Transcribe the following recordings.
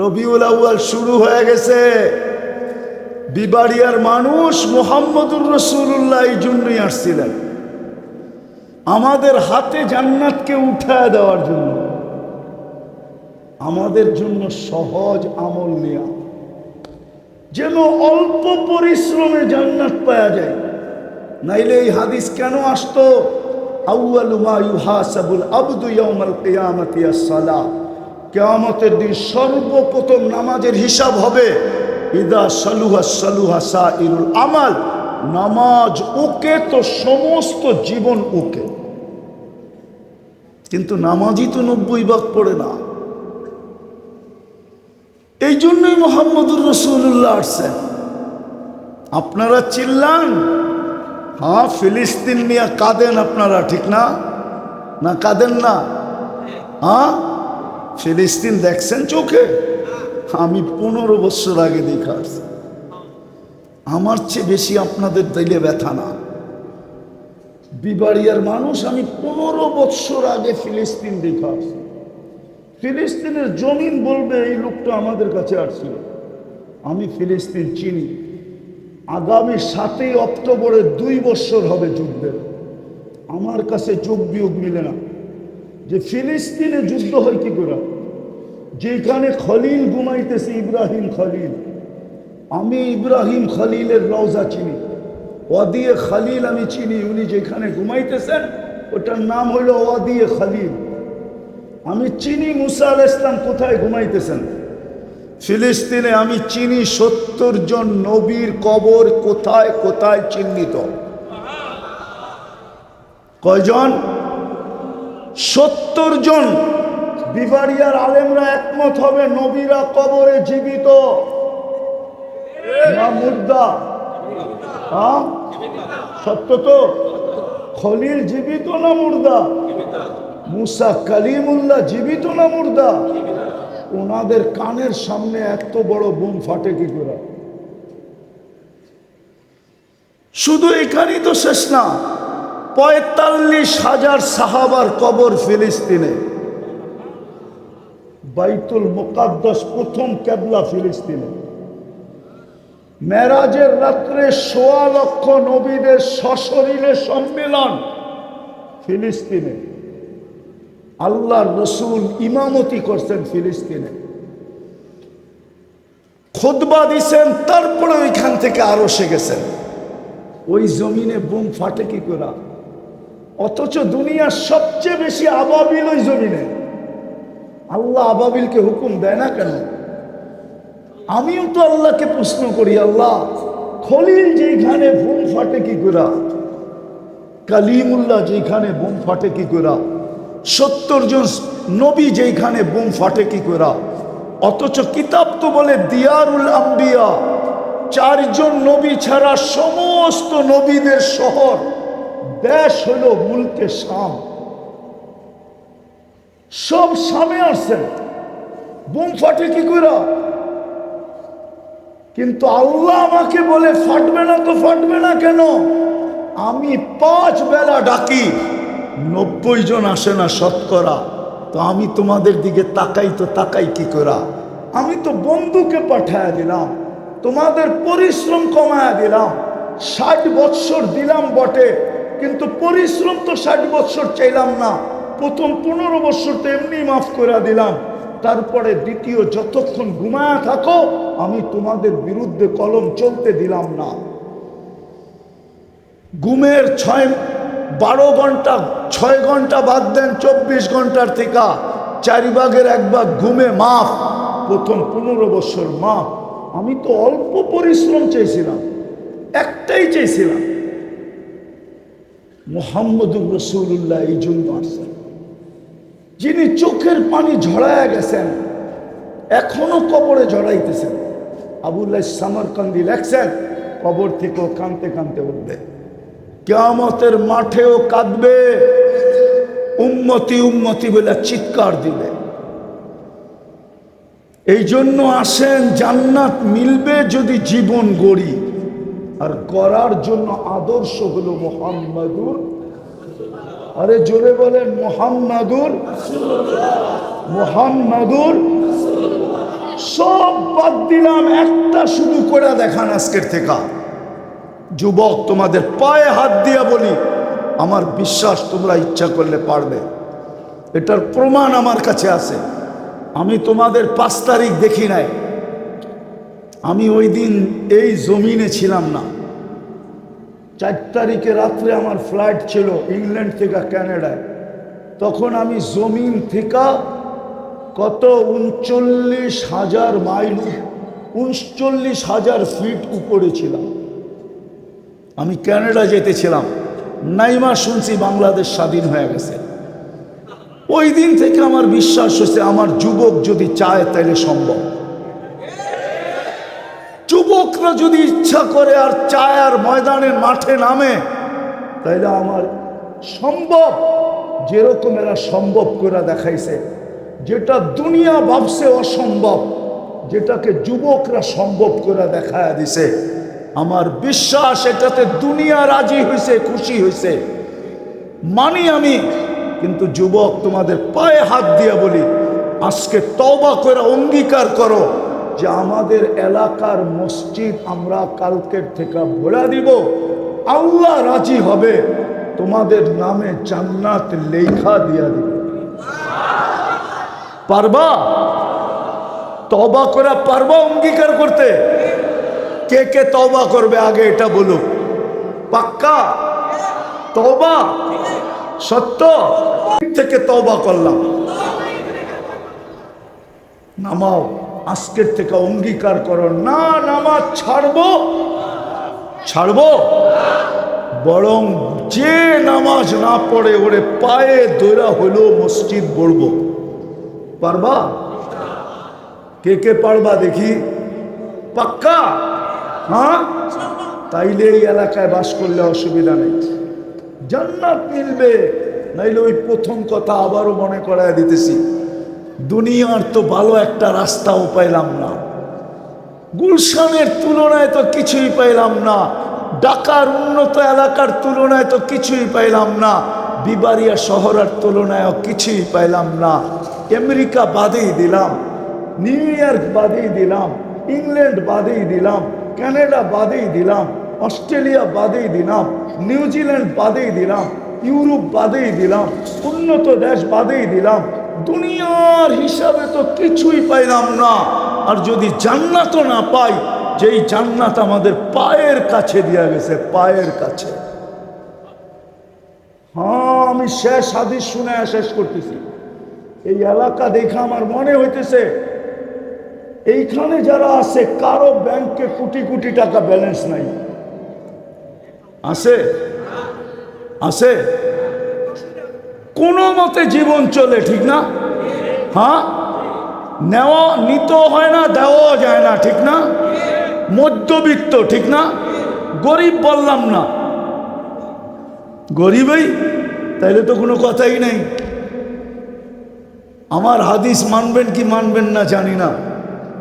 রবিউল আউয়াল শুরু হয়ে গেছে। বিবাড়িয়ার মানুষ মোহাম্মদুর রসুল্লাহ এই জন্যই আসছিলেন। আমাদের হাতে জান্নাতকে উঠায় দেওয়ার জন্য। আমাদের জন্য সহজ আমল নেয়া। যেন অল্প পরিশ্রমে জান্নাত পাওয়া যায়। নাইলে এই হাদিস কেন আসতো? আউয়ালু মা ইউহাসাবুল আবদু ইয়াউমাল কিয়ামাতি আস-সালাহ। কিয়ামতের দিন সর্বপ্রথম নামাজের হিসাব হবে, ইদা সালুহা সালুহা সাইরুল আমাল, নামাজ ওকে তো সমস্ত জীবন ওকে। কিন্তু নামাজই তো নব্বই ভাগ পড়ে না। এই জন্যই মোহাম্মদুর রসুল্লাহ আসছেন। আপনারা চিল্লান হ্যাঁ ফিলিস্তিন নিয়ে কাঁদেন আপনারা, ঠিক না? না, কাঁদেন না। হ্যাঁ? ফিলিস্তিন দেখছেন চোখে? আমি পনেরো বছর আগে দেখা আসছি আমার চেয়ে বেশি আপনাদের দিলে ব্যথা না। বিবাড়িয়ার মানুষ, আমি পনেরো বছর আগে ফিলিস্তিন দেখা আসছি ফিলিস্তিনের জমিন বলবে এই লোকটা আমাদের কাছে আসছিল। আমি ফিলিস্তিন চিনি। আগামী সাতই অক্টোবরে দুই বছর হবে যুদ্ধের। আমার কাছে যোগ বিয়োগ মিলে না। যে ফিলিস্তিনে যুদ্ধ হয় কি করে? যেখানে খলিল ঘুমাইতেছে, ইব্রাহিম খলিল। আমি ইব্রাহিম খলিলের রওজা চিনি। ওয়াদিয়ে খালিল আমি চিনি। উনি যেখানে ঘুমাইতেছেন, ওটার নাম হলো ওয়াদিয়ে খালিল। আমি চিনি মুসা আল ইসলাম কোথায় ঘুমাইতেছেন। ফিলিস্তিনে আমি চিনি সত্তর জন নবীর কবর কোথায় কোথায় চিহ্নিত। কয়জন? সত্তর জন। বিবাড়িয়ার আলেমরা একমত হবে, নবীরা কবরে জীবিত। না মুর্দা। হ্যাঁ? সত্য তো? খলিল জীবিত না মুর্দা? মুসা কালিমুল্লাহ জীবিত না মুর্দা? ওনাদের কানের সামনে এত বড় বোম ফাটে কি করে? শুধু এখানেই তো শেষ না। পঁয়তাল্লিশ হাজার সাহাবার কবর ফিলিস্তিনে। বাইতুল মোকাদ্দাস প্রথম কেবলা ফিলিস্তিনে। মেরাজের রাত্রে সোয়া লক্ষ নবীদের সশরীরে সম্মেলন ফিলিস্তিনে। আল্লাহ রসুল ইমামতি করছেন ফিলিস্তিনে। খোদবা দিছেন, তারপরে ওইখান থেকে আরও সে গেছেন। ওই জমিনে বুম ফাটে কি করা? অথচ দুনিয়ার সবচেয়ে বেশি আবাবিল ওই জমিনে। আল্লাহ আবাবিলকে হুকুম দেয় না কেন? আমিও তো আল্লাহকে প্রশ্ন করি, আল্লাহ, খলিল যেখানে বুম ফাটে কি করা? কালিমুল্লাহ যেখানে বুম ফাটে কি করা? সত্তর জন নবী যেখানে বুম ফাটে কি করা? অথচ কিতাব তো বলে দিয়ারুল আম্বিয়া, চারজন নবী ছাড়া সমস্ত নবীদের শহর দেশ হলো মুলকে শাম। সব সামে আসছেন বুম ফাটে কি করা কিন্তু আল্লাহ আমাকে বলে, ফাটবে না তো ফাটবে না কেন? আমি পাঁচ বেলা ডাকি, নব্বই জন আসে না শতকরা। তো আমি তোমাদের দিকে তাকাই তো তাকাই কি করা আমি তো বন্ধুকে পাঠায় দিলাম, তোমাদের পরিশ্রম কমায় দিলাম, ষাট বৎসর দিলাম বটে। কিন্তু পরিশ্রম তো ষাট বৎসর চাইলাম না। প্রথম পনেরো বৎসর তো এমনি মাফ করে দিলাম। তারপরে দ্বিতীয় যতক্ষণ ঘুমায় থাকো, আমি তোমাদের বিরুদ্ধে কলম চলতে দিলাম না। ঘুমের ছয়, বারো ঘণ্টা, ছয় ঘণ্টা বাদ দেন চব্বিশ ঘণ্টার থেকে। চারি ভাগের এক ভাগ ঘুমে মাফ। প্রথম পনেরো বছর মাফ। আমি তো অল্প পরিশ্রম চেয়েছিলাম একটাই চেয়েছিলাম মোহাম্মদুর রসুল্লাহ এই জন্য আসছেন। যিনি চোখের পানি ঝরায়া গেছেন, এখনও কবরে ঝরাইতেছেন। আবুল্লাহ সামরকান্দি লেখছেন, কবর থেকেও কানতে কানতে উঠবে। কেয়ামতের মাঠেও কাঁদবে উন্মতি উন্মতি বলে চিৎকার দিবে। এই জন্য আসেন, জান্নাত মিলবে যদি জীবন গড়ি। আর করার জন্য আদর্শ হলো মোহাম্মদুর। আরে জোরে বলেন, মোহাম্মদুর। মোহাম্মদুর। সব বাদ দিলাম, একটা শুধু করে দেখান আজকের থেকে। যুবক, তোমাদের পায়ে হাত দিয়া বলি, আমার বিশ্বাস তোমরা ইচ্ছা করলে পারবে। এটার প্রমাণ আমার কাছে আছে। আমি তোমাদের পাঁচ তারিখ দেখি নাই। আমি ওই দিন এই জমিনে ছিলাম না। চার তারিখে রাত্রে আমার ফ্লাইট ছিল ইংল্যান্ড থেকে ক্যানাডায় তখন আমি জমিন থেকে কত উনচল্লিশ হাজার মাইল, উনচল্লিশ হাজার ফিট উপরে ছিলাম। আমি ক্যানাডা যেতেছিলাম নাইমা শুনছি বাংলাদেশ স্বাধীন হয়ে গেছে। ওই দিন থেকে আমার বিশ্বাস হয়েছে আমার যুবক যদি চায় তাহলে সম্ভব। যুবকরা যদি ইচ্ছা করে আর চায় আর ময়দানের মাঠে নামে, তাইলে আমার সম্ভব, যেরকম এরা সম্ভব করে দেখাইছে, যেটা দুনিয়া ভাবছে অসম্ভব, যেটাকে যুবকরা সম্ভব করে দেখায় দিছে। আমার বিশ্বাস এটাতে দুনিয়া রাজি হয়েছে খুশি হয়েছে মানি আমি, কিন্তু যুবক তোমাদের পায়ে হাত দিয়ে বলি, আজকে তবা করে অঙ্গীকার করো। যে আমাদের এলাকার মসজিদ আমরা কালকের থেকে ভরা দিব, আল্লাহ রাজি হবে, তোমাদের নামে জান্নাত লেখা দিয়া দিবে। পারবা? তবা করা পারবা অঙ্গীকার করতে? কে কে তবা করবে আগে এটা বলুক। পাক্কা? তবা সত্য? থেকে তবা করলাম। নামাও। আজকের থেকে অঙ্গীকার করো। না, নামাজ ছাড়বো। ছাড়বো? বরং যে নামাজ না পড়ে ওরে পায়ে দৈরা হইলেও মসজিদ পড়ব। পারবা? কে কে পারবা দেখি? পাক্কা? হ্যাঁ? তাইলে এই এলাকায় বাস করলে অসুবিধা নেই। জান্নাত মিলবে, নাইলে ওই প্রথম কথা আবারও মনে করায় দিতেছি। দুনিয়ার তো ভালো একটা রাস্তাও পাইলাম না। গুলশানের তুলনায় তো কিছুই পাইলাম না। ঢাকার উন্নত এলাকার তুলনায় তো কিছুই পাইলাম না। বিবারিয়া শহরের তুলনায়ও কিছুই পাইলাম না। আমেরিকা বাদেই দিলাম। নিউ ইয়র্ক বাদেই দিলাম। ইংল্যান্ড বাদেই দিলাম। কানাডা বাদেই দিলাম। অস্ট্রেলিয়া বাদেই দিলাম। নিউজিল্যান্ড বাদেই দিলাম। ইউরোপ বাদেই দিলাম। উন্নত দেশ বাদেই দিলাম। দুনিয়ার হিসাবে তো কিছুই পাইলাম না। আর যদি জান্নাত না পাই, যেই জান্নাত আমাদের পায়ের কাছে দেওয়া গেছে, পায়ের কাছে। হ্যাঁ আমি শেষ হাদিস শুনে শেষ করতেছি। এই এলাকা দেখে আমার মনে হইতেছে, এইখানে যারা আছে, কারও ব্যাংকে কোটি কোটি টাকা ব্যালেন্স নাই। আছে? আছে? কোনো মতে জীবন চলে ঠিক না? হ্যাঁ? নেওয়া নিতেও হয় না, দেওয়াও যায় না ঠিক না? মধ্যবিত্ত ঠিক না? গরিব বললাম না। গরিবই তাইলে তো কোনো কথাই নেই। আমার হাদিস মানবেন কি মানবেন না জানি না।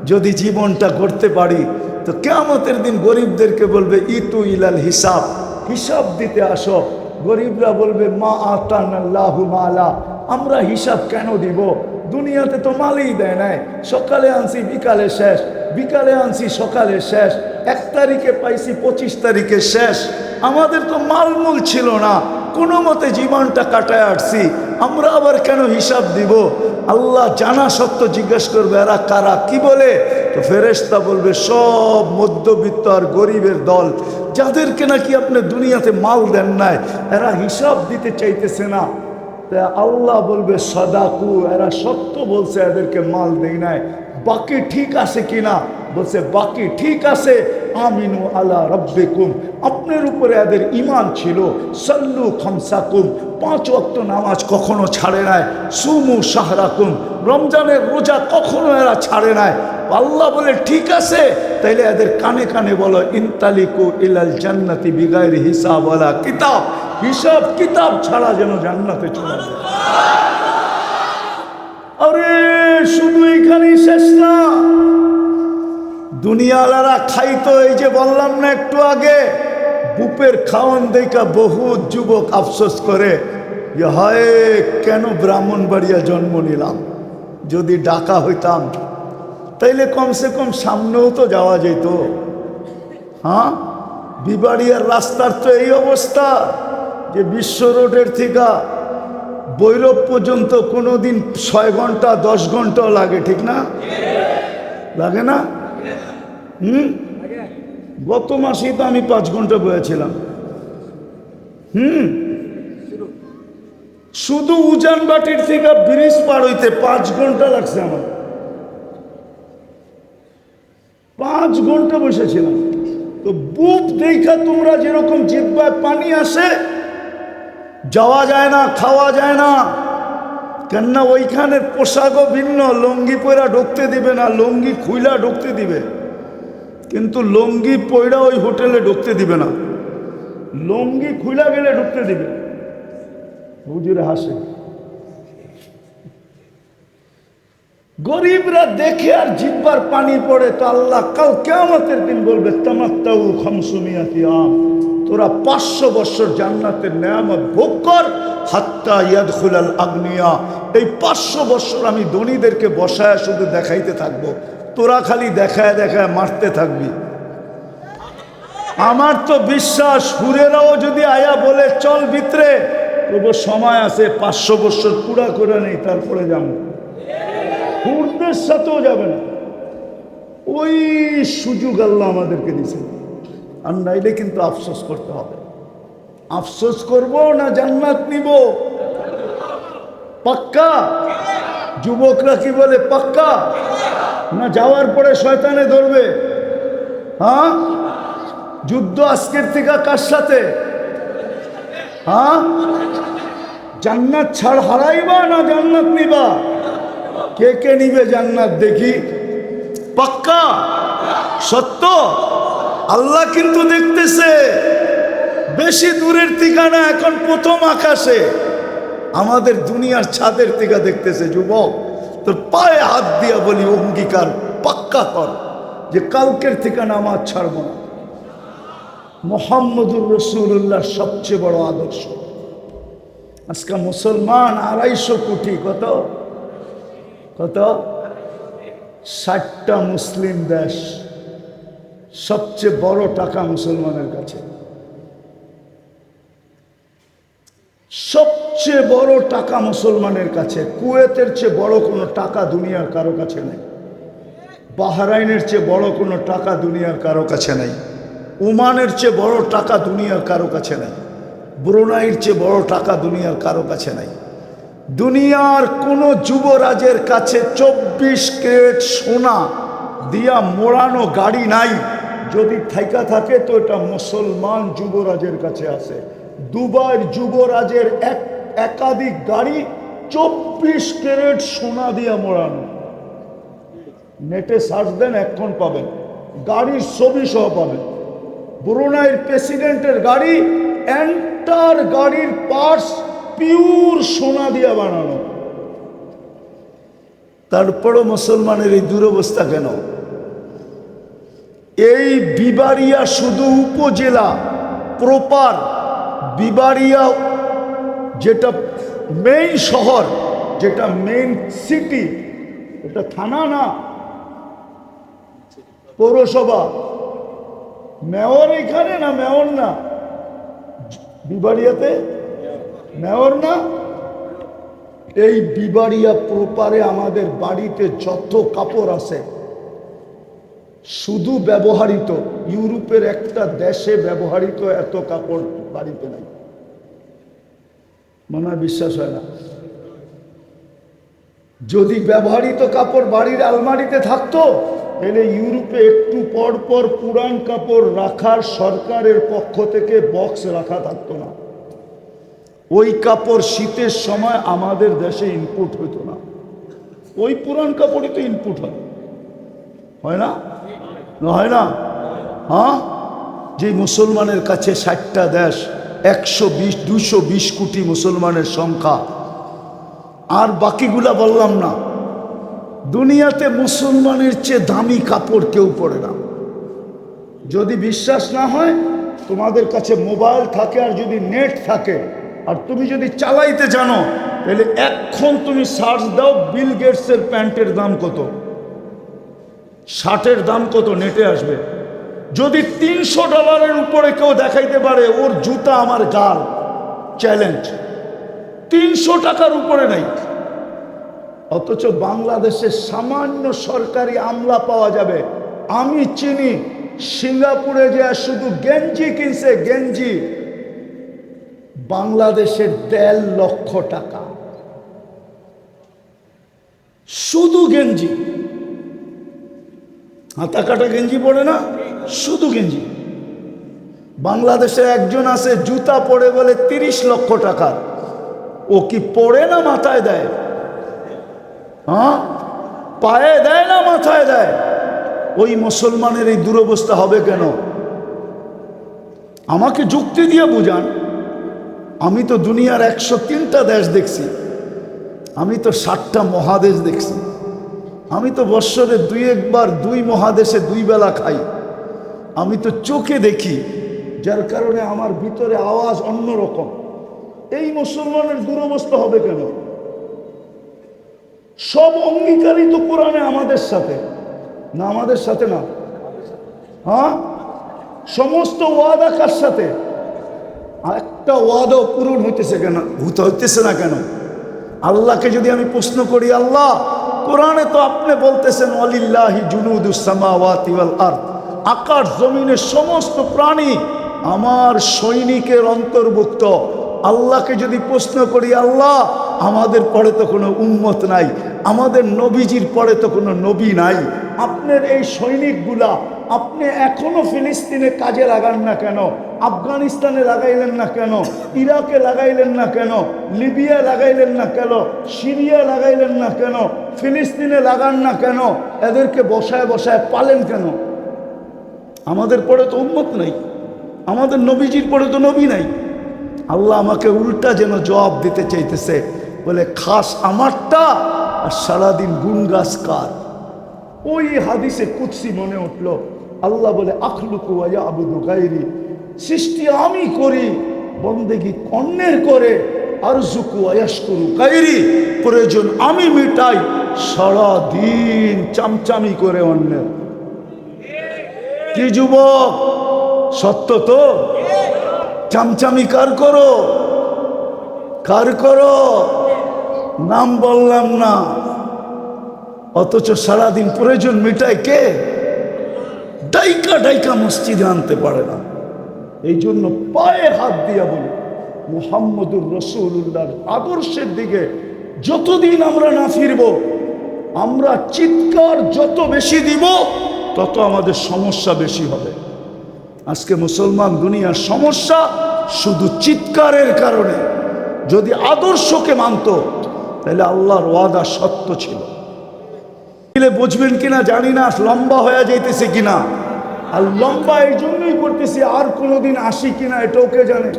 যদি জীবনটা করতে পারি, তো কেমতের দিন গরিবদেরকে বলবে, ইতু ইলাল হিসাব। হিসাব দিতে আসো। গরিবরা বলবে, মা আতান মালা। আমরা হিসাব কেন দিব? দুনিয়াতে তো মালই দেয় নাই। সকালে আনছি, বিকালে শেষ। বিকালে আনছি, সকালে শেষ। এক তারিখে পাইছি, পঁচিশ তারিখে শেষ। আমাদের তো মালমূল ছিল না। কোনো মতে জীবনটা কাটায় আসছি, আমরা আবার কেন হিসাব দিব? আল্লাহ জানা সত্য জিজ্ঞেস করবে, এরা কারা? কি বলে? তো ফেরেস্তা বলবে, সব মধ্যবিত্ত আর গরিবের দল, যাদেরকে নাকি আপনি দুনিয়াতে মাল দেন নাই, এরা হিসাব দিতে চাইতেছে না। তা আল্লাহ বলবে, সদাকু, এরা সত্য বলছে, এদেরকে মাল দেই নাই। বাকি ঠিক আছে কিনা? বলছে, বাকি ঠিক আছে আমিনু আলা রব্বিকুম। আপনার উপরে এদের ইমান ছিল, সল্লু খামসাকুম। পাঁচ ওয়াক্ত নামাজ কখনো ছাড়ে নাই, সুমু সাহরাকুম রমজানের রোজা কখনো এরা ছাড়ে নাই। আল্লাহ বলে, ঠিক আছে। তাইলে এদের কানে কানে বলো, ইনতালিকু ইলাল জান্নাতি বিগায়ের হিসাব ওয়ালা কিতাব। হিসাব কিতাব ছাড়া যেন জান্নাতে চলে যায়। আরে, শুধু এখানেই শেষ না। দুনিয়ালারা খাইতো, এই যে বললাম না একটু আগে, বুপের খাওয়ান দেখা বহু যুবক আফসোস করে, যে হয়, কেন ব্রাহ্মণবাড়িয়া জন্ম নিলাম? যদি ডাকা হইতাম, তাইলে কমসে কম সামনেও তো যাওয়া যেত। হ্যাঁ? বিবাড়িয়ার রাস্তার তো এই অবস্থা, যে বিশ্ব রোডের থেকে, বৈরব পর্যন্ত কোনো দিন ছয় ঘণ্টা, দশ ঘন্টাও লাগে, ঠিক না? লাগে না? হুম? গত মাসেই তো আমি পাঁচ ঘণ্টা বয়েছিলাম। হুম? শুধু উজান বাটির থেকে ব্রিজ পার হইতে পাঁচ ঘণ্টা লাগছে আমার। পাঁচ ঘণ্টা বসেছিলাম। তো বুক দেখা তোমরা যেরকম জিব্বায় পানি আসে, যাওয়া যায় না, খাওয়া যায় না কেননা ওইখানের পোশাকও ভিন্ন, লঙ্গি পয়রা ঢুকতে দিবে না, লঙ্গি খুইলা ঢুকতে দিবে। কিন্তু লঙ্গি পয়রা ওই হোটেলে ঢুকতে দিবে না। লঙ্গি খুইলা গেলে ঢুকতে দিবে। হুজুরে হাসে। গরিবরা দেখে আর জিব্বার পানি পড়ে তো আল্লাহ কাল কেমতের দিন বলবে, তামাত্তাউ খামসুমিয়াতি আম। তোরা পাঁচশো বছর জান্নাতের নেয়ামত ভোগ কর। হাত্তা ইয়াদখুলাল আগ্নিয়া। এই পাঁচশো বছর আমি ধনীদেরকে বসায় শুধু দেখাইতে থাকব। তোরা খালি দেখায় দেখায় মারতে থাকবি। আমার তো বিশ্বাস, হুরেরাও যদি আয়া বলে, চল ভিতরে। তবু সময় আছে, পাঁচশো বছর পুরা করে নেই, তারপরে যাব। হুরদের সাথেও যাবে না। ওই সুযোগ আল্লাহ আমাদেরকে দিয়েছেন। আর নাইলে কিন্তু আফসোস করতে হবে। আফসোস করব না জান্নাত নিব? পাক্কা? যুবকরা কি বলে পাক্কা? না যাওয়ার পরে শয়তানে ধরবে? হ্যাঁ? যুদ্ধ আজকের থেকে কার সাথে? হ্যাঁ? জান্নাত ছাড় হারাইবা না জান্নাত নিবা? কে কে নিবে জান্নাত দেখি? পাক্কা? সত্য? আল্লাহ কিন্তু দেখতেছে, বেশি দূরের ঠিকানা এখন প্রথম আকাশে। আমাদের দুনিয়ার ছাদের থেকে দেখতেছে, যুবক, তোর পায়ে হাত দিয়া বলি, অঙ্গীকার পাক্কা কর যে কালকের ঠিকানা আমার ছাড়ব না। মোহাম্মদুর রসুল্লাহ সবচেয়ে বড় আদর্শ। আজকে মুসলমান আড়াইশো কোটি, কত? কত? ষাটটা মুসলিম দেশ। সবচেয়ে বড় টাকা মুসলমানের কাছে। সবচেয়ে বড় টাকা মুসলমানের কাছে। কুয়েতের চেয়ে বড় কোনো টাকা দুনিয়ার কারও কাছে নেই। বাহরাইনের চেয়ে বড় কোনো টাকা দুনিয়ার কারও কাছে নেই। ওমানের চেয়ে বড় টাকা দুনিয়ার কারও কাছে নেই। ব্রুনাইয়ের চেয়ে বড় টাকা দুনিয়ার কারও কাছে নেই। দুনিয়ার কোনো যুবরাজের কাছে চব্বিশ ক্রেট সোনা দিয়া মোড়ানো গাড়ি নাই। যদি থাইকা থাকে, তো এটা মুসলমান যুবরাজের কাছে আছে। দুবাইয়ের যুবরাজের এক একাধিক গাড়ি চব্বিশ ক্যারেট সোনা দিয়া মোড়ানো। নেটে সার্চ দেন এখন পাবেন। গাড়ির ছবি সহ পাবেন। ব্রুনাইয়ের প্রেসিডেন্টের গাড়ি, এন্টার গাড়ির পার্স পিওর সোনা দিয়ে বানানো। তারপরও মুসলমানের এই দুরবস্থা কেন? এই বিবাড়িয়া শুধু উপজেলা, প্রপার বিবাড়িয়া যেটা মেইন শহর, যেটা মেইন সিটি এটা থানা না, পৌরসভা। মেয়র এখানে না মেয়র না? বিবাড়িয়াতে? মেয়র না? এই বিবাড়িয়া প্রপারে আমাদের বাড়িতে যত কাপড় আছে শুধু ব্যবহারিত ইউরোপের একটা দেশে ব্যবহারিত এত কাপড় বাড়িতে নাই। মনে হয় বিশ্বাস হয় না। যদি ব্যবহারিত কাপড় বাড়ির আলমারিতে থাকতো, তাহলে ইউরোপে একটু পর পর পুরান কাপড় রাখার সরকারের পক্ষ থেকে বক্স রাখা থাকতো না। ওই কাপড় শীতের সময় আমাদের দেশে ইনপুট হতো না। ওই পুরান কাপড়ই তো ইনপুট হয়। হয় না? হয় না হ্যাঁ? যে মুসলমানের কাছে ষাটটা দেশ, একশো বিশ দুশো বিশ কোটি মুসলমানের সংখ্যা। আর বাকিগুলা বললাম না। দুনিয়াতে মুসলমানের চেয়ে দামি কাপড় কেউ পরে না। যদি বিশ্বাস না হয়, তোমাদের কাছে মোবাইল থাকে আর যদি নেট থাকে, আর তুমি যদি চালাইতে জানো, তাহলে এখন তুমি সার্চ দাও বিল গেটসের প্যান্টের দাম কত। শার্টের দাম কত? নেটে আসবে। যদি তিনশো ডলারের উপরে কেউ দেখাইতে পারে, ওর জুতা আমার গাল। চ্যালেঞ্জ তিনশো টাকার উপরে নাই। অথচ বাংলাদেশে সামান্য সরকারি আমলা পাওয়া যাবে। আমি চিনি, সিঙ্গাপুরে যে শুধু গেঞ্জি কিনছে, গেঞ্জি। বাংলাদেশের দেড় লক্ষ টাকা। শুধু গেঞ্জি। হাতা কাটা গেঞ্জি পরে না, শুধু গেঞ্জি। বাংলাদেশে একজন আছে, জুতা পরে বলে তিরিশ লক্ষ টাকার ও কি পড়ে না মাথায় দেয়? হ্যাঁ? পায়ে দেয় না মাথায় দেয়? ওই মুসলমানের এই দুরবস্থা হবে কেন? আমাকে যুক্তি দিয়ে বুঝান। আমি তো দুনিয়ার একশো তিনটা দেশ দেখছি। আমি তো ষাটটা মহাদেশ দেখছি। আমি তো বৎসরে দুই একবার, দুই মহাদেশে দুই বেলা খাই। আমি তো চোখে দেখি, যার কারণে আমার ভিতরে আওয়াজ অন্যরকম। এই মুসলমানের দুরবস্থা হবে কেন? সব অঙ্গীকারই তো কোরআনে আমাদের সাথে। না আমাদের সাথে না? হ্যাঁ? সমস্ত ওয়াদা কার সাথে? একটা ওয়াদাও পূরণ হইতেছে কেন? হইতেছে না কেন? আল্লাহকে যদি আমি প্রশ্ন করি, আল্লাহ কোরআনে তো আপনি বলতেছেন, অলিল্লাহি জুনুদুসামাওয়াতি ওয়াল আরদ। আকাশ জমিনের সমস্ত প্রাণী আমার সৈনিকের অন্তর্ভুক্ত। আল্লাহকে যদি প্রশ্ন করি, আল্লাহ, আমাদের পরে তো কোনো উন্মত নাই, আমাদের নবীজির পরে তো কোনো নবী নাই, আপনার এই সৈনিকগুলা আপনি এখনও ফিলিস্তিনে কাজে লাগান না কেন? আফগানিস্তানে লাগাইলেন না কেন? ইরাকে লাগাইলেন না কেন? লিবিয়া লাগাইলেন না কেন? সিরিয়া লাগাইলেন না কেন? ফিলিস্তিনে লাগান না কেন? এদেরকে বসায় বসায় পালেন কেন? আমাদের পরে তো উন্মত নাই। আমাদের নবীজির পরে তো নবী নাই। আল্লাহ আমাকে উল্টা যেন জবাব দিতে চাইতেছে। বলে, খাস আমারটা আর সারাদিন গুণ গাছ কার? ওই হাদিসে কুৎসি মনে উঠল। আল্লাহ বলে, আখলুকু আবুদু গাইরি সৃষ্টি আমি করি, বন্দেগি কন্যের করে আর জুকু আয়াস করু গাইরি প্রয়োজন আমি মিটাই সারা দিন চামচামি করে অন্যের। কি যুবক, সত্য তো? চামচামি কার করো? কার করো? নাম বললাম না। অথচ সারাদিন প্রয়োজন মিটায় কে? ডাইকা ডাইকা মসজিদে আনতে পারে না। এই জন্য পায়ে হাত দিয়া বলি, মুহাম্মদুর রসুল্লাহর আদর্শের দিকে যতদিন আমরা না ফিরব, আমরা চিৎকার যত বেশি দিব, তত আমাদের সমস্যা বেশি হবে। আজকে মুসলমান দুনিয়ার সমস্যা শুধু চিৎকারের কারণে। যদি আদর্শকে মানত, তাহলে আল্লাহর ওয়াদা সত্য ছিল। বুঝবেন কিনা জানি না, লম্বা হয়ে যাইতেছে কিনা। আর লম্বা এই জন্যই করতেছি আর কোনোদিন আসি কিনা এটাও কে জানে?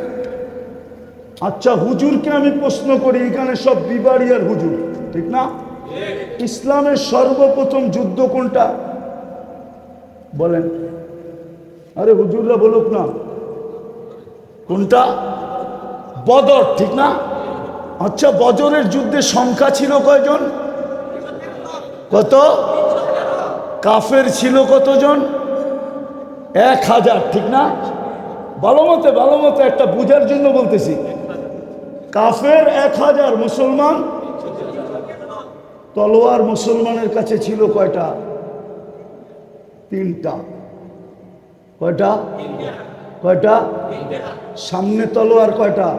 আচ্ছা হুজুরকে আমি প্রশ্ন করি, এখানে সব বিবাড়িয়ার হুজুর, ঠিক না? ইসলামের সর্বপ্রথম যুদ্ধ কোনটা? বলেন। আরে হুজুররা বলুক না। কোনটা? বদর, ঠিক না? আচ্ছা বদরের যুদ্ধে সংখ্যা ছিল কয়জন? কত? কাফের ছিল কতজন? এক হাজার, ঠিক না? ভালো মতে ভালো মতে একটা বুঝার জন্য বলতেছি। কাফের এক হাজার মুসলমান, তলোয়ার মুসলমানের কাছে ছিল কয়টা? তিনটা। কয়টা? কয়টা? সামনে তলোয়ার কয়টা?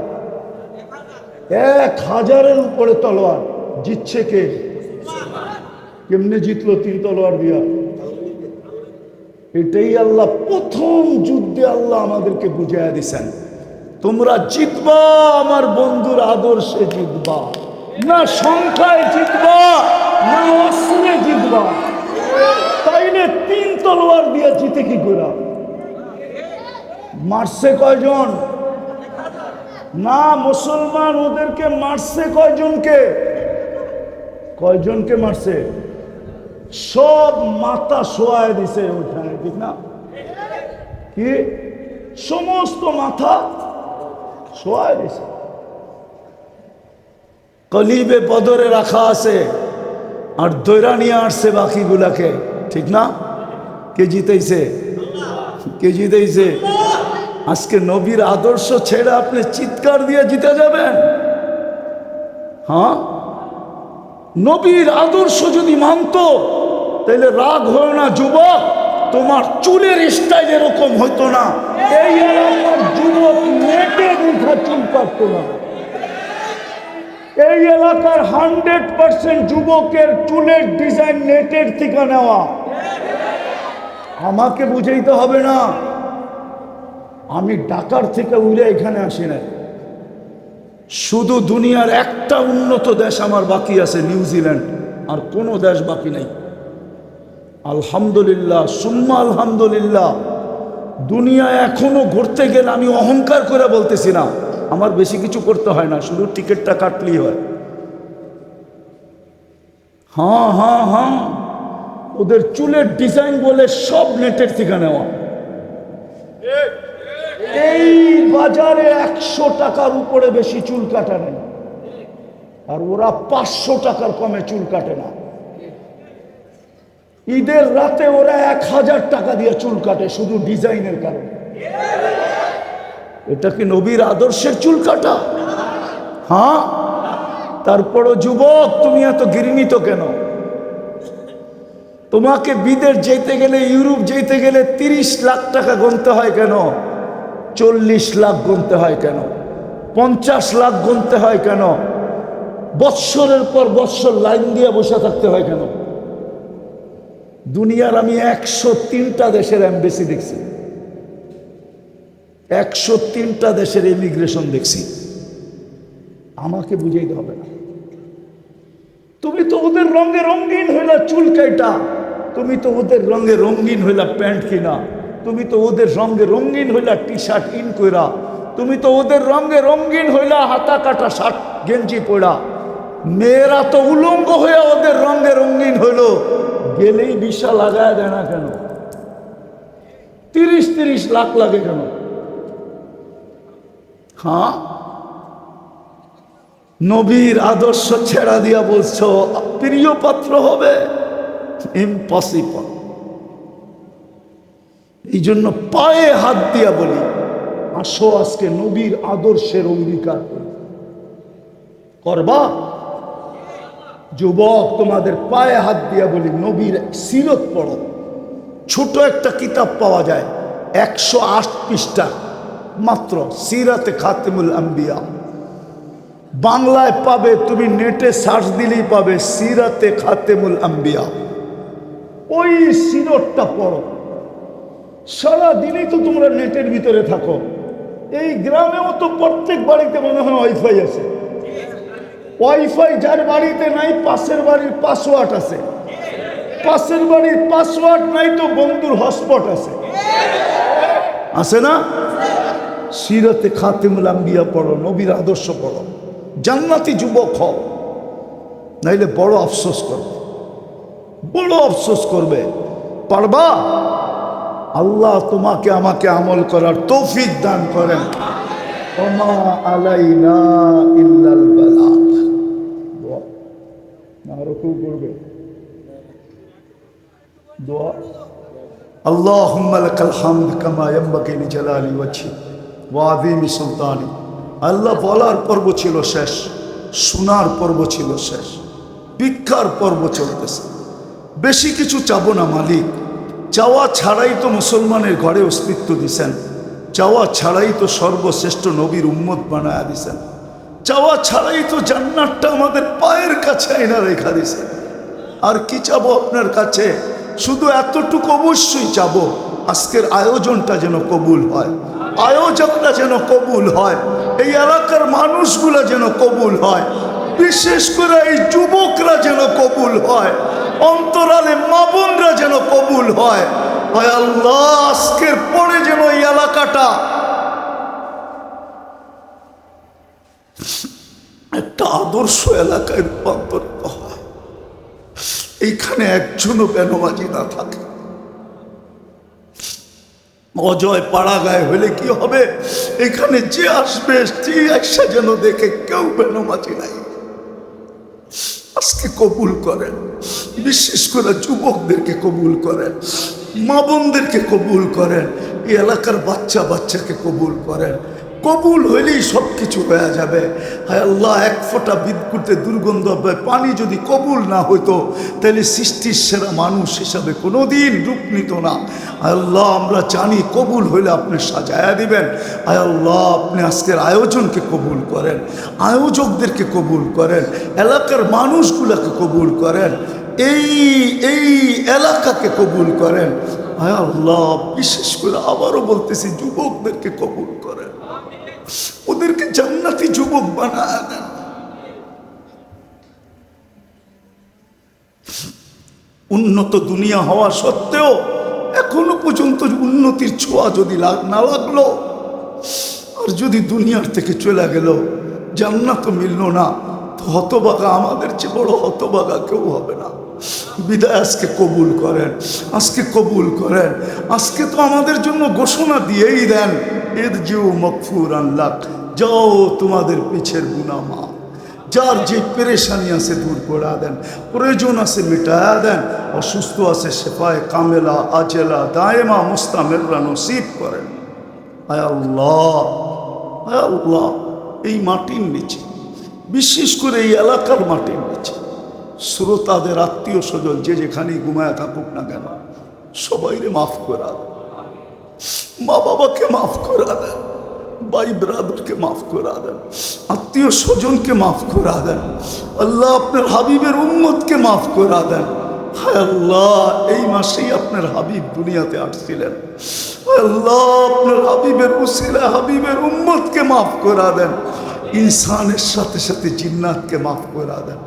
এক হাজারের উপরে তলোয়ার। জিতছে কে? কেমনে জিতলো তিন তলোয়ার দিয়া? এটাই আল্লাহ প্রথম যুদ্ধে আল্লাহ আমাদেরকে বুঝাইয়া দিছেন। তোমরা জিতবা, আমার বন্ধুর আদর্শে জিতবা। না সংখ্যায় জিতবা, না অস্ত্রে জিতবা। তাইলে তিন তলোয়ার দিয়ে জিতে কি করে মারছে কয়জন? না, মুসলমান ওদেরকে মারছে কয়জনকে? কয়জনকে মারছে? সব মাথা শোয়ায় দিছে ওইখানে, ঠিক না? কি? সমস্ত মাথা শোয়ায় দিছে। কলিবে বদরে রাখা আছে আর দৈরা নিয়ে আসছে বাকিগুলাকে, ঠিক না? কে জিতেছে? কে জিতেছে? আজকে নবীর আদর্শ ছেড়ে আপনি চিৎকার দিয়ে জিতে যাবেন। হ্যাঁ? নবীর আদর্শ যদি মানতো তাহলে রাগ হয় না, যুবক। তোমার চুলের স্টাইল এরকম হতো না। এই এলাকার যুবক নেটে দেখা চুল কাটতো না। এই এলাকার হান্ড্রেড পার্সেন্ট যুবকের চুলের ডিজাইন নেটের থেকে নেওয়া। আমাকে বুঝাইতে হবে না। আমি ডাকার থেকে উড়ে এখানে আসি না শুধু দুনিয়ার একটা উন্নত দেশ আমার বাকি আছে নিউজিল্যান্ড আর কোনো দেশ বাকি নেই। আলহামদুলিল্লাহ, সুম্মা আলহামদুলিল্লাহ। দুনিয়া এখনও ঘুরতে গেলে আমি অহংকার করে বলতেছি না। আমার বেশি কিছু করতে হয় না, শুধু টিকিটটা কাটলেই হয়। হ্যাঁ হ্যাঁ হ্যাঁ ওদের চুলের ডিজাইন বলে সব নেটের থেকে নেওয়া। এই বাজারে একশো টাকার উপরে বেশি চুল কাটা নেই। আর ওরা পাঁচশো টাকার কমে চুল কাটে না। ঈদের রাতে ওরা এক হাজার টাকা দিয়ে চুল কাটে শুধু ডিজাইনের কারণে। এটা কি নবীর আদর্শের চুল কাটা? হ্যাঁ? তারপরও যুবক, তুমি এত ঘৃণিত কেন? তোমাকে বিদেশ যেতে গেলে, ইউরোপ যেতে গেলে তিরিশ লাখ টাকা গুনতে হয় কেন? চল্লিশ লাখ গুনতে হয় কেন? পঞ্চাশ লাখ গুনতে হয় কেন? বৎসরের পর বৎসর লাইন দিয়ে বসে থাকতে হয় কেন? দুনিয়ার আমি একশো তিনটা দেশের এমবেসি দেখছি। একশো তিনটা দেশের ইমিগ্রেশন দেখছি। আমাকে বুঝাইতে হবে না। তুমি তো ওদের রঙে রঙিন হইলা চুল কাইটা। তুমি তো ওদের রঙে রঙিন হইলা প্যান্ট কিনা। তুমি তো ওদের রঙে রঙিন হইলা টি শার্ট ইন কইরা। তুমি তো ওদের রঙে রঙিন হইলা হাতা কাটা শার্ট গেঞ্জি পড়া মেয়েরা তো উলঙ্গ হইয়া ওদের রঙে রঙিন হইল। গেলেই বিশা লাগায় দেয় না কেন? তিরিশ তিরিশ লাখ লাগে কেন? হ্যাঁ? নবীর আদর্শ ছেড়া দিয়া বলছো প্রিয় পাত্র হবে? ইম্পসিবল এই জন্য পায়ে হাত দিয়া বলি, আসো আজকে নবীর আদর্শের অঙ্গীকার করবা? যুবক, তোমাদের পায়ে হাত দিয়া বলি, নবীর সিরত পড়ো। ছোট একটা কিতাব পাওয়া যায়, একশো আট পৃষ্ঠা। মাত্র সিরাতে খাতেমুল আম্বিয়া। বাংলায় পাবে, তুমি নেটে সার্চ দিলেই পাবে, সিরাতে খাতেমুল আম্বিয়া। ওই সিরতটা পড়ো। সারা দিনই তো তোমরা নেটের ভিতরে থাকো। এই গ্রামেও তো প্রত্যেক বাড়িতে মনে হয় ওয়াইফাই আছে। ওয়াইফাই যার বাড়িতে নাই, পাশের বাড়ির পাসওয়ার্ড আছে। পাশের বাড়ির পাসওয়ার্ড নাই তো বন্ধুর হটস্পট আছে। আছে না? সিরতে খাতেমুল আম্বিয়া পড়ো, নবীর আদর্শ পড়ো। জান্নাতি যুবক হও। নাইলে বড় আফসোস করবে বড় আফসোস করবে। পারবা? আল্লাহ তোমাকে, আমাকে আমল করার তৌফিক দান করেন। ওমা আলাইনা ইল্লাল দোয়া না আরো কেউ করবে দোয়া اللهم لك الحمد كما ينبغي لجلال وجهك وعظيم سلطانك আল্লাহ বলার পর্ব ছিল শেষ শোনার পর্ব ছিল শেষ ভিক্ষার পর্ব চলতেছে বেশি কিছু চাবো না মালিক চাওয়া ছাড়াই তো মুসলমানের ঘরে অস্তিত্ব দিছেন চাওয়া ছাড়াই তো সর্বশ্রেষ্ঠ নবীর উম্মত বানায়া দিছেন চাওয়া ছাড়াই তো জান্নাতটা আমাদের পায়ের কাছে আইনা রেখা দিছে। আর কি চাবো আপনার কাছে? শুধু এতটুকু অবশ্যই চাবো, আজকের আয়োজনটা যেন কবুল হয়। আয়োজকটা যেন কবুল হয়, এই এলাকার মানুষগুলো যেন কবুল হয়, বিশেষ করে এই যুবকরা যেন কবুল হয়, অন্তরালে মা বোনরা যেন কবুল হয়। হয় আল্লাহ, আজকের পরে যেন এই এলাকাটা একটা আদর্শ এলাকায় রূপান্তরিত হয়। এইখানে একজনও বেনমাজি না থাকে। অজয় পাড়া গায়ে হলে কি হবে? এখানে যে আসবে যে একসা যেন দেখে কেউ বেনমাজি নাই। আজকে কবুল করেন। বিশেষ করে যুবকদেরকে কবুল করেন। মা বোনদেরকে কবুল করেন। এই এলাকার বাচ্চা বাচ্চাকে কবুল করেন। কবুল হইলেই সব কিছু হয়ে যাবে। হায় আল্লাহ, এক ফোঁটা বিদ্যুতে দুর্গন্ধ পানি যদি কবুল না হইতো, তাহলে সৃষ্টির সেরা মানুষ হিসাবে কোনোদিন রূপ নিত না। হায় আল্লাহ, আমরা জানি কবুল হইলে আপনি সাজায়া দিবেন। হায় আল্লাহ, আপনি আজকের আয়োজনকে কবুল করেন, আয়োজকদেরকে কবুল করেন, এলাকার মানুষগুলোকে কবুল করেন, এই এই এলাকাকে কবুল করেন। হায় আল্লাহ, বিশেষ করে আবারও বলতেছি, যুবকদেরকে কবুল করেন। ওদেরকে জান্নাতি যুবক বানায় দেন। উন্নত দুনিয়া হওয়া সত্ত্বেও এখনও পর্যন্ত উন্নতির ছোঁয়া যদি না লাগল, আর যদি দুনিয়ার থেকে চলে গেল, জান্নাত মিলল না, তো হতবাগা আমাদের চেয়ে বড় হতবাগা কেউ হবে না। বিদায় আজকে কবুল করেন, আজকে কবুল করেন। আজকে তো আমাদের জন্য ঘোষণা দিয়েই দেন এর জিও মকফুর আল্লাহ যাও তোমাদের পিছের গুনামা যার যে পেরেশানি আছে দূর করে দেন, প্রয়োজন আছে মিটায়া দেন, অসুস্থ আছে সেপায় কামেলা, আজেলা, দায়েমা, মুস্তামেররা নসিব করেন। আয় আল্লাহ আয় আল্লাহ, এই মাটির নিচে, বিশেষ করে এই এলাকার মাটির নিচে। শ্রোতাদের আত্মীয় স্বজন যে যেখানেই ঘুমায় থাকুক না কেন, সবাইরে মাফ করা। মা বাবাকে মাফ করা দেন, ভাই ব্রাদারকে মাফ করা দেন, আত্মীয় স্বজনকে মাফ করা দেন, আল্লাহ আপনার হাবিবের উম্মতকে মাফ করা দেন। হায় আল্লাহ, এই মাসেই আপনার হাবিব দুনিয়াতে আসছিলেন। আল্লাহ, আপনার হাবিবের উসিলা, হাবিবের উম্মতকে মাফ করা দেন। ইনসানের সাথে সাথে জিন্নাতকে মাফ করে দেন।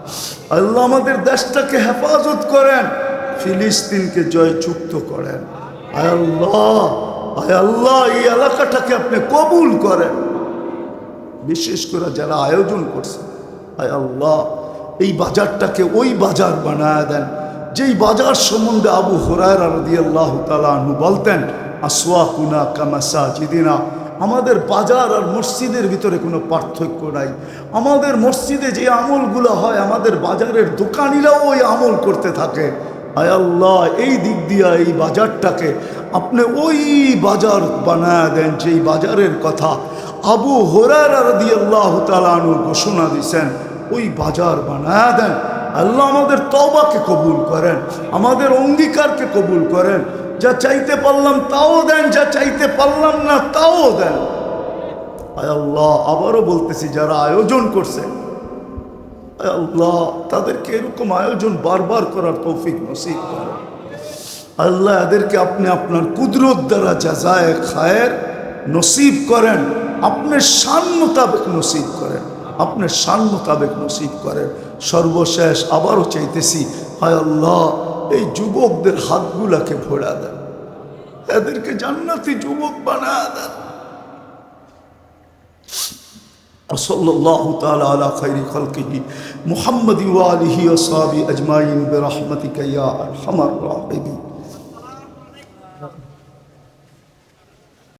আল্লাহ আমাদের দেশটাকে হেফাজত করেন, ফিলিস্তিনকে জয়যুক্ত করেন। আয় আল্লাহ আয় আল্লাহ, এই এলাকাটাকে আপনি কবুল করেন। বিশেষ করে যারা আয়োজন করছে, আয় আল্লাহ, এই বাজারটাকে ওই বাজার বানায় দেন। যেই বাজার সম্বন্ধে আবু হরায় রদি আল্লাহ তালু বলতেন, আসওয়াকুনা কামাসা জিদিনা আমাদের বাজার আর মসজিদের ভিতরে কোনো পার্থক্য নাই। আমাদের মসজিদে যে আমলগুলো হয়, আমাদের বাজারের দোকানিরাও ওই আমল করতে থাকে। আয় আল্লাহ, এই দিক দিয়া এই বাজারটাকে আপনি ওই বাজার বানায় দেন যেই বাজারের কথা আবু হরার রদি আল্লাহ তালু ঘোষণা দিছেন, ওই বাজার বানায় দেন। আল্লাহ আমাদের তবাকে কবুল করেন, আমাদের অঙ্গীকারকে কবুল করেন। যা চাইতে পারলাম তাও দেন, যা চাইতে পারলাম না তাও দেন। আল্লাহ, আবারও বলতেছি, যারা আয়োজন করছে তাদেরকে এরকম আয়োজন বারবার করার তৌফিক নসিব করেন আল্লাহ, এদেরকে আপনি আপনার কুদরত দ্বারা যা যাজায় খায়ের নসিব করেন, আপনার শান মোতাবেক নসিব করেন, আপনার শান মোতাবেক নসিব করেন। সর্বশেষ আবারও চাইতেছি হায় আল্লাহ, এই যুবকদের হাতগুলাকে ভোড়া দেন। এদেরকে জান্নাতি যুবক বানা দেন وصلى الله تعالى على خير خلقه محمد وآله وصحبه أجمعين برحمتك يا أرحم الراحمين